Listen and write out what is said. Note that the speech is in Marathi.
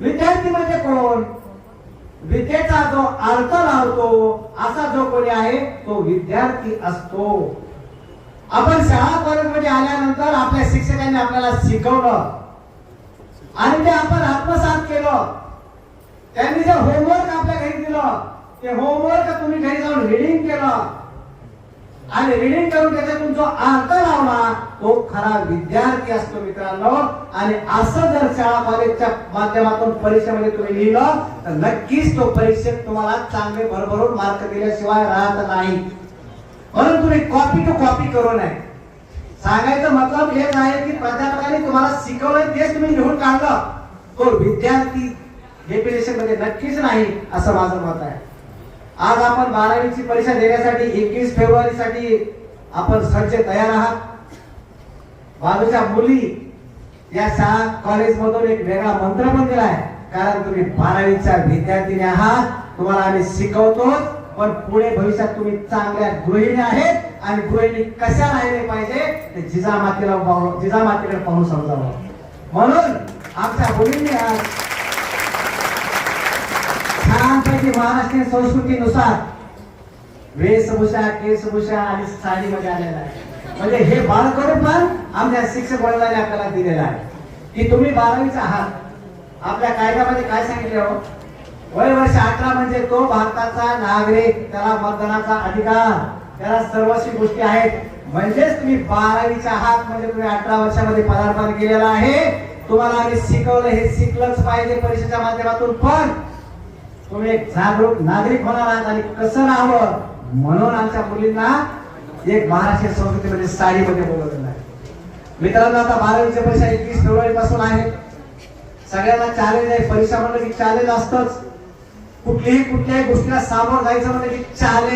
विद्यार्थी म्हणजे कोण? विद्येचा जो अर्थ लावतो असा जो कोणी आहे तो विद्यार्थी असतो. आपण शाळा कॉलेजमध्ये आल्यानंतर आपल्या शिक्षकांनी आपल्याला शिकवलं. आणि ते आपण आत्मसात केलं. त्यांनी जे होमवर्क आपल्या घरी दिलं ते होमवर्क तुम्ही घरी जाऊन रिडिंग केलं. आणि रिडिंग करून त्याच्यातून जो अर्थ लावला तो खरा विद्यार्थी असतो मित्रांनो. आणि असं जर शाळा कॉलेजच्या माध्यमातून परीक्षेमध्ये तुम्ही लिहिलं तर नक्कीच तो परीक्षेत तुम्हाला चांगले भरभरून मार्क दिल्याशिवाय राहत नाही. म्हणून तुम्ही कॉपी टू कॉपी करू नये. सांगायचं मतलब हेच आहे की प्राध्यापकाने तुम्हाला शिकवलं तेच तुम्ही लिहून काढलं. तो विद्यार्थी डेफिनेशनमध्ये नक्कीच नाही असं माझं मत आहे. आज आपण बारावीची परीक्षा देण्यासाठी एकवीस फेब्रुवारी साठी आपण सज्ज तयार आहात. बाजूच्या मुली या शाळा कॉलेज मधून एक वेगळा मंत्र पण दिलाय कारण तुम्ही बारावीच्या विद्यार्थीने आहात. तुम्हाला आम्ही शिकवतो पण पुढे भविष्यात तुम्ही चांगल्या गृहिणी आहेत आणि गृहिणी कशा राहिले पाहिजे ते जिजामातीला जिजामातीकडे पाहून समजावं. म्हणून आमच्या मुलींनी आज छानपैकी महाराष्ट्रीय संस्कृतीनुसार वेशभूषा केशभूषा आणि साडीमध्ये आलेला आहे म्हणजे हे बाळकडून पण आमच्या शिक्षक वडिलांनी आपल्याला दिलेलं आहे. की तुम्ही बारावीचा आहात. आपल्या कायद्यामध्ये काय सांगितले हो? वय वर्ष अठरा म्हणजे तो भारताचा नागरिक त्याला मतदानाचा अधिकार त्याला सर्वस्वी गोष्टी आहेत. म्हणजेच तुम्ही बारावीच्या आहात म्हणजे तुम्ही अठरा वर्षामध्ये पदार्पण केलेला आहे. तुम्हाला आम्ही शिकवलं हे शिकलंच पाहिजे परीक्षेच्या माध्यमातून. पण तुम्ही एक जागरूक नागरिक होणार आहात आणि कसं राहावं म्हणून आमच्या मुलींना एक महाराष्ट्रीय संस्कृतीमध्ये साडीमध्ये बोलवलेलं आहे. मित्रांनो आता बारावीच्या परीक्षा एकवीस फेब्रुवारी पासून आहे सगळ्यांना चॅलेंज आहे. परीक्षा म्हणलं की चॅलेंज असतच. कुठलीही कुठल्याही गोष्टीला सामोरं जायचं म्हणलं की चॅलेंज